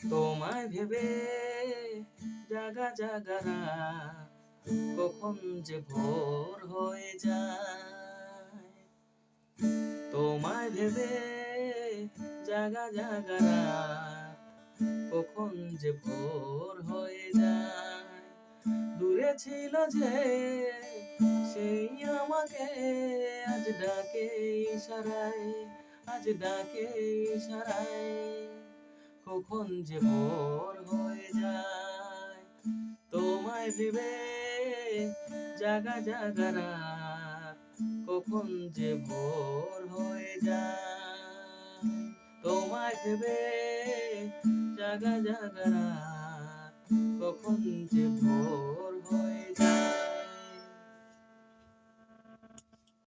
তোমায় ভেবে জাগা জাগা রাত, কখন যে ভোর হয়ে যায়। তোমায় ভেবে জাগা জাগা রাত, কখন যে ভোর হয়ে যায়। দূরে ছিল যে সেই আমাকে আজ ডাকে ইশারায় আজ ডাকে ইশারায়। কখন যে ভোর হয়ে যায়, তোমায় ভেবে জাগা জাগা রাত কখন যে ভোর হয়ে যায়। তোমায় ভেবে জাগা জাগা রাত কখন যে